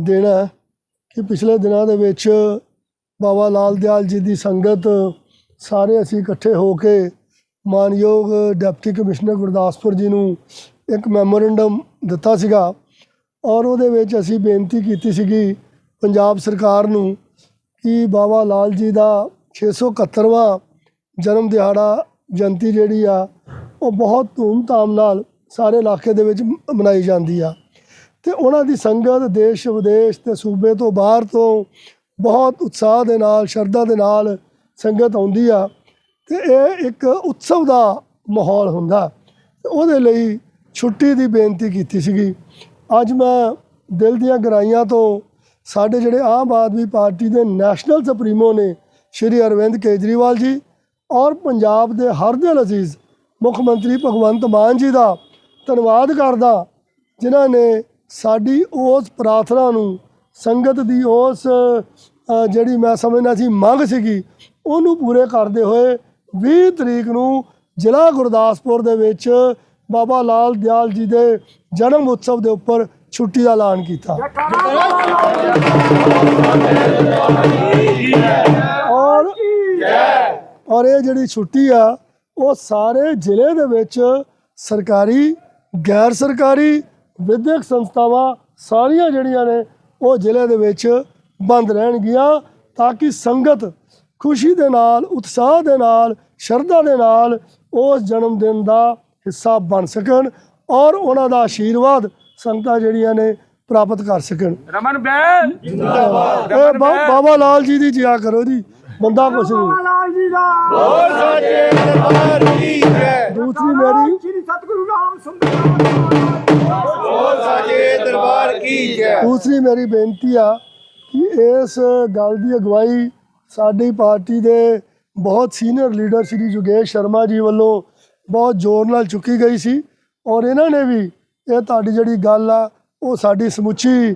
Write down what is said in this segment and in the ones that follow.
ਦੇਣਾ ਹੈ ਕਿ ਪਿਛਲੇ ਦਿਨਾਂ ਦੇ ਵਿੱਚ ਬਾਬਾ ਲਾਲ ਦਿਆਲ ਜੀ ਦੀ ਸੰਗਤ ਸਾਰੇ ਅਸੀਂ ਇਕੱਠੇ ਹੋ ਕੇ ਮਾਨਯੋਗ ਡਿਪਟੀ ਕਮਿਸ਼ਨਰ ਗੁਰਦਾਸਪੁਰ ਜੀ ਨੂੰ ਇੱਕ ਮੈਮੋਰੈਂਡਮ ਦਿੱਤਾ ਸੀਗਾ ਔਰ ਉਹਦੇ ਵਿੱਚ ਅਸੀਂ ਬੇਨਤੀ ਕੀਤੀ ਸੀਗੀ ਪੰਜਾਬ ਸਰਕਾਰ ਨੂੰ ਕਿ ਬਾਬਾ ਲਾਲ ਜੀ ਦਾ 671ਵਾਂ ਜਨਮ ਦਿਹਾੜਾ ਜਯੰਤੀ ਜਿਹੜੀ ਆ, ਉਹ ਬਹੁਤ ਧੂਮ-ਧਾਮ ਨਾਲ ਸਾਰੇ ਇਲਾਕੇ ਦੇ ਵਿੱਚ ਮਨਾਈ ਜਾਂਦੀ ਆ। ਤੇ ਉਹਨਾਂ ਦੀ ਸੰਗਤ ਦੇਸ਼ ਵਿਦੇਸ਼ ਤੇ ਸੂਬੇ ਤੋਂ ਬਾਹਰ ਤੋਂ ਬਹੁਤ ਉਤਸ਼ਾਹ ਦੇ ਨਾਲ, ਸ਼ਰਧਾ ਦੇ ਨਾਲ ਸੰਗਤ ਆਉਂਦੀ ਆ ਤੇ ਇਹ ਇੱਕ ਉਤਸਵ ਦਾ ਮਾਹੌਲ ਹੁੰਦਾ। ਉਹਦੇ ਲਈ ਛੁੱਟੀ ਦੀ ਬੇਨਤੀ ਕੀਤੀ ਸੀਗੀ। ਅੱਜ ਮੈਂ ਦਿਲ ਦੀਆਂ ਗਰਾਈਆਂ ਤੋਂ ਸਾਡੇ ਜਿਹੜੇ ਆਮ ਆਦਮੀ ਪਾਰਟੀ ਦੇ ਨੈਸ਼ਨਲ ਸੁਪਰੀਮੋ ਨੇ, ਸ਼੍ਰੀ ਅਰਵਿੰਦ ਕੇਜਰੀਵਾਲ ਜੀ ਔਰ ਪੰਜਾਬ ਦੇ ਹਰ ਦਿਲ ਅਜ਼ੀਜ਼, ਮੁੱਖ ਮੰਤਰੀ ਭਗਵੰਤ ਮਾਨ ਜੀ ਦਾ ਧੰਨਵਾਦ ਕਰਦਾ, ਜਿਨ੍ਹਾਂ ਨੇ ਸਾਡੀ ਉਸ ਪ੍ਰਾਰਥਨਾ ਨੂੰ, ਸੰਗਤ ਦੀ ਉਸ ਜਿਹੜੀ ਮੈਂ ਸਮਝਣਾ ਸੀ, ਮੰਗ ਸੀਗੀ, ਉਹਨੂੰ ਪੂਰੇ ਕਰਦੇ ਹੋਏ 20 ਤਰੀਕ ਨੂੰ ਜ਼ਿਲ੍ਹਾ ਗੁਰਦਾਸਪੁਰ ਦੇ ਵਿੱਚ ਬਾਬਾ ਲਾਲ ਦਿਆਲ ਜੀ ਦੇ ਜਨਮ ਉਤਸਵ ਦੇ ਉੱਪਰ ਛੁੱਟੀ ਦਾ ਐਲਾਨ ਕੀਤਾ। ਔਰ ਔਰ ਇਹ ਜਿਹੜੀ ਛੁੱਟੀ ਆ, ਉਹ ਸਾਰੇ ਜ਼ਿਲ੍ਹੇ ਦੇ ਵਿੱਚ ਸਰਕਾਰੀ, ਗੈਰ ਸਰਕਾਰੀ ਵਿਦਿਅਕ ਸੰਸਥਾਵਾਂ ਸਾਰੀਆਂ ਜਿਹੜੀਆਂ ਨੇ ਉਹ ਜ਼ਿਲ੍ਹੇ ਦੇ ਵਿੱਚ ਬੰਦ ਰਹਿਣਗੀਆਂ ਤਾਂ ਕਿ ਸੰਗਤ ਖੁਸ਼ੀ ਦੇ ਨਾਲ ਉਤਸ਼ਾਹ ਦੇ ਨਾਲ ਸ਼ਰਧਾ ਦੇ ਨਾਲ ਉਸ ਜਨਮ ਦਿਨ ਦਾ ਹਿੱਸਾ ਬਣ ਸਕਣ ਔਰ ਉਹਨਾਂ ਦਾ ਆਸ਼ੀਰਵਾਦ ਸੰਗਤਾਂ ਜਿਹੜੀਆਂ ਨੇ ਪ੍ਰਾਪਤ ਕਰ ਸਕਣ। ਰਮਨ ਬੈਲ ਇਹ ਬਾ- ਬਾਬਾ ਲਾਲ ਜੀ ਦੀ ਜਿਆ ਕਰੋ ਜੀ। ਬੰਦਾ ਕੁਛ ਨਹੀਂ। ਲਾਲ ਜੀ ਦਾ। ਦੂਸਰੀ ਮੇਰੀ ਸ੍ਰੀ ਸਤਿਗੁਰੂ ਰਾਮ ਸੁੰਦਰ ਦਰਬਾਰ ਕੀ ਦੂਸਰੀ ਮੇਰੀ ਬੇਨਤੀ ਆ ਕਿ ਇਸ ਗੱਲ ਦੀ ਅਗਵਾਈ ਸਾਡੀ ਪਾਰਟੀ ਦੇ ਬਹੁਤ ਸੀਨੀਅਰ ਲੀਡਰ ਸ਼੍ਰੀ ਜੁਗੇਸ਼ ਸ਼ਰਮਾ ਜੀ ਵੱਲੋਂ ਬਹੁਤ ਜ਼ੋਰ ਨਾਲ ਚੁੱਕੀ ਗਈ ਸੀ ਔਰ ਇਹਨਾਂ ਨੇ ਵੀ ਇਹ ਤੁਹਾਡੀ ਜਿਹੜੀ ਗੱਲ ਆ, ਉਹ ਸਾਡੀ ਸਮੁੱਚੀ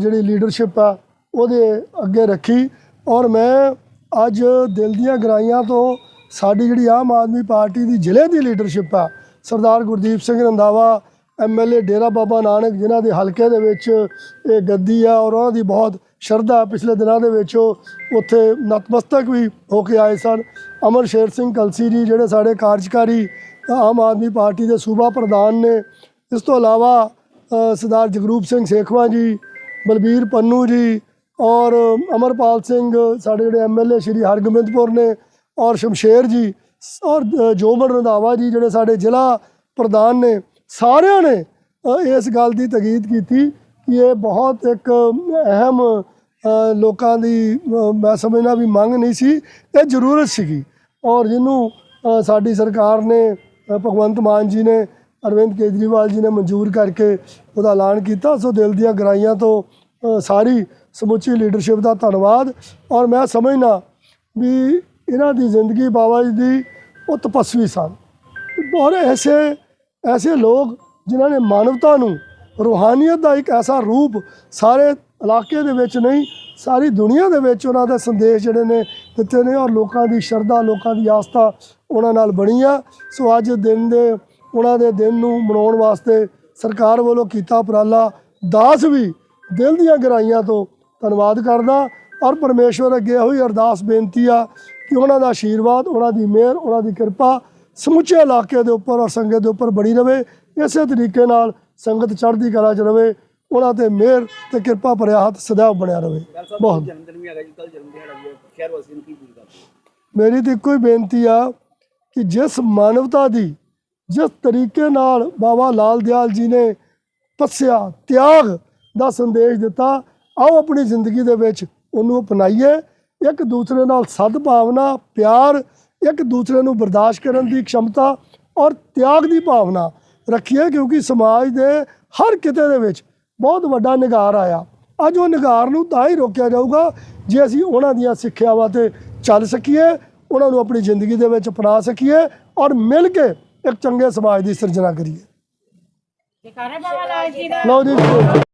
ਜਿਹੜੀ ਲੀਡਰਸ਼ਿਪ ਆ, ਉਹਦੇ ਅੱਗੇ ਰੱਖੀ ਔਰ ਮੈਂ ਅੱਜ ਦਿਲ ਦੀਆਂ ਗਰਾਈਆਂ ਤੋਂ ਸਾਡੀ ਜਿਹੜੀ ਆਮ ਆਦਮੀ ਪਾਰਟੀ ਦੀ ਜ਼ਿਲ੍ਹੇ ਦੀ ਲੀਡਰਸ਼ਿਪ ਆ, ਸਰਦਾਰ ਗੁਰਦੀਪ ਸਿੰਘ ਰੰਧਾਵਾ ਐਮਐਲਏ ਡੇਰਾ ਬਾਬਾ ਨਾਨਕ ਜਿਨ੍ਹਾਂ ਦੇ ਹਲਕੇ ਦੇ ਵਿੱਚ ਇਹ ਗੱਦੀ ਆ ਔਰ ਉਹਨਾਂ ਦੀ ਬਹੁਤ ਸ਼ਰਧਾ ਪਿਛਲੇ ਦਿਨਾਂ ਦੇ ਵਿੱਚ ਉਹ ਉੱਥੇ ਨਤਮਸਤਕ ਵੀ ਹੋ ਕੇ ਆਏ ਸਨ। ਅਮਰ ਸ਼ੇਰ ਸਿੰਘ ਕਲਸੀ ਜੀ ਜਿਹੜੇ ਸਾਡੇ ਕਾਰਜਕਾਰੀ ਆਮ ਆਦਮੀ ਪਾਰਟੀ ਦੇ ਸੂਬਾ ਪ੍ਰਧਾਨ ਨੇ ਇਸ ਤੋਂ ਇਲਾਵਾ ਸਰਦਾਰ ਜਗਰੂਪ ਸਿੰਘ ਸੇਖਵਾ ਜੀ ਬਲਬੀਰ ਪੰਨੂ ਜੀ ਔਰ ਅਮਰਪਾਲ ਸਿੰਘ ਸਾਡੇ ਜਿਹੜੇ ਐਮਐਲਏ ਸ਼੍ਰੀ ਹਰਗੋਬਿੰਦਪੁਰ ਨੇ ਔਰ ਸ਼ਮਸ਼ੇਰ ਜੀ ਔਰ ਅ, ਰੰਧਾਵਾ ਜੀ ਜਿਹੜੇ ਸਾਡੇ ਜ਼ਿਲ੍ਹਾ ਪ੍ਰਧਾਨ ਨੇ ਸਾਰਿਆਂ ਨੇ ਇਸ ਗੱਲ ਦੀ ਤਕੀਦ ਕੀਤੀ ਕਿ ਇਹ ਬਹੁਤ ਇੱਕ ਅਹਿਮ ਲੋਕਾਂ ਦੀ ਮੈਂ ਸਮਝਣਾ ਵੀ ਮੰਗ ਨਹੀਂ ਸੀ, ਇਹ ਜ਼ਰੂਰਤ ਸੀਗੀ। ਔਰ ਜਿਹਨੂੰ ਸਾਡੀ ਸਰਕਾਰ ਨੇ ਭਗਵੰਤ ਮਾਨ ਜੀ ਨੇ, ਅਰਵਿੰਦ ਕੇਜਰੀਵਾਲ ਜੀ ਨੇ ਮਨਜ਼ੂਰ ਕਰਕੇ ਉਹਦਾ ਐਲਾਨ ਕੀਤਾ, ਸੋ ਦਿਲ ਦੀਆਂ ਗਰਾਈਆਂ ਤੋਂ ਸਾਰੀ ਸਮੁੱਚੀ ਲੀਡਰਸ਼ਿਪ ਦਾ ਧੰਨਵਾਦ। ਔਰ ਮੈਂ ਸਮਝਣਾ ਵੀ ਇਹਨਾਂ ਦੀ ਜ਼ਿੰਦਗੀ ਬਾਬਾ ਜੀ ਦੀ ਉਹ ਤਪਸਵੀ ਸਨ। ਔਰ ਐਸੇ ਐਸੇ ਲੋਕ ਜਿਨ੍ਹਾਂ ਨੇ ਮਾਨਵਤਾ ਨੂੰ ਰੂਹਾਨੀਅਤ ਦਾ ਇੱਕ ਐਸਾ ਰੂਪ ਸਾਰੇ ਇਲਾਕੇ ਦੇ ਵਿੱਚ ਨਹੀਂ ਸਾਰੀ ਦੁਨੀਆ ਦੇ ਵਿੱਚ ਉਹਨਾਂ ਦੇ ਸੰਦੇਸ਼ ਜਿਹੜੇ ਨੇ ਦਿੱਤੇ ਨੇ ਔਰ ਲੋਕਾਂ ਦੀ ਸ਼ਰਧਾ ਲੋਕਾਂ ਦੀ ਆਸਥਾ ਉਹਨਾਂ ਨਾਲ ਬਣੀ ਆ ਸੋ ਅੱਜ ਦਿਨ ਦੇ ਉਹਨਾਂ ਦੇ ਦਿਨ ਨੂੰ ਮਨਾਉਣ ਵਾਸਤੇ ਸਰਕਾਰ ਵੱਲੋਂ ਕੀਤਾ ਉਪਰਾਲਾ ਦਾਸ ਵੀ ਦਿਲ ਦੀਆਂ ਗਹਿਰਾਈਆਂ ਤੋਂ ਧੰਨਵਾਦ ਕਰਦਾ ਔਰ ਪਰਮੇਸ਼ਵਰ ਅੱਗੇ ਹੋਈ ਅਰਦਾਸ ਬੇਨਤੀ ਆ ਕਿ ਉਹਨਾਂ ਦਾ ਆਸ਼ੀਰਵਾਦ ਉਹਨਾਂ ਦੀ ਮਿਹਰ ਉਹਨਾਂ ਦੀ ਕਿਰਪਾ ਸਮੁੱਚੇ ਇਲਾਕੇ ਦੇ ਉੱਪਰ ਔਰ ਸੰਗਤ ਦੇ ਉੱਪਰ ਬਣੀ ਰਵੇ ਇਸੇ ਤਰੀਕੇ ਨਾਲ ਸੰਗਤ ਚੜ੍ਹਦੀ ਕਲਾ 'ਚ ਰਵੇ ਉਹਨਾਂ ਤੇ ਮਿਹਰ ਤੇ ਕਿਰਪਾ ਭਰਿਆ ਹੱਥ ਸਦਾ ਬਣਿਆ ਰਵੇ ਬਹੁਤ ਜਨਮ ਦਿਨ ਵੀ ਹੈਗਾ ਜੀ ਕੱਲ ਜਨਮ ਦਿਹਾੜਾ ਵੀ ਹੈ ਸ਼ਹਿਰ ਵਾਸੀਆਂ ਨੂੰ ਕੀ ਅਪੀਲ ਕਰਦੇ ਹੋ? ਮੇਰੀ ਤਾਂ ਇੱਕੋ ਹੀ ਬੇਨਤੀ ਆ ਕਿ ਜਿਸ ਮਾਨਵਤਾ ਦੀ ਜਿਸ ਤਰੀਕੇ ਨਾਲ ਬਾਬਾ ਲਾਲ ਦਿਆਲ ਜੀ ਨੇ ਤਪੱਸਿਆ ਤਿਆਗ ਦਾ ਸੰਦੇਸ਼ ਦਿੱਤਾ ਆਓ ਆਪਣੀ ਜ਼ਿੰਦਗੀ ਦੇ ਵਿੱਚ ਉਹਨੂੰ ਅਪਣਾਈਏ ਇੱਕ ਦੂਸਰੇ ਨਾਲ ਸਦਭਾਵਨਾ ਪਿਆਰ ਇੱਕ ਦੂਸਰੇ ਨੂੰ ਬਰਦਾਸ਼ਤ ਕਰਨ ਦੀ ਖਮਤਾ ਔਰ ਤਿਆਗ ਦੀ ਭਾਵਨਾ ਰੱਖੀਏ ਕਿਉਂਕਿ ਸਮਾਜ ਦੇ ਹਰ ਕਿਤੇ ਦੇ ਵਿੱਚ ਬਹੁਤ ਵੱਡਾ ਨਿਗਾਰ ਆਇਆ। ਅੱਜ ਉਹ ਨਿਗਾਰ ਨੂੰ ਤਾਂ ਹੀ ਰੋਕਿਆ ਜਾਊਗਾ ਜੇ ਅਸੀਂ ਉਹਨਾਂ ਦੀਆਂ ਸਿੱਖਿਆਵਾਂ ਤੇ ਚੱਲ ਸਕੀਏ ਉਹਨਾਂ ਨੂੰ ਆਪਣੀ ਜ਼ਿੰਦਗੀ ਦੇ ਵਿੱਚ ਅਪਣਾ ਸਕੀਏ ਔਰ ਮਿਲ ਕੇ ਇੱਕ ਚੰਗੇ ਸਮਾਜ ਦੀ ਸਿਰਜਣਾ ਕਰੀਏ। ਜੈਕਾਰਾ ਬਾਬਾ ਲਾਲ ਜੀ ਦਾ। ਲਓ ਜੀ।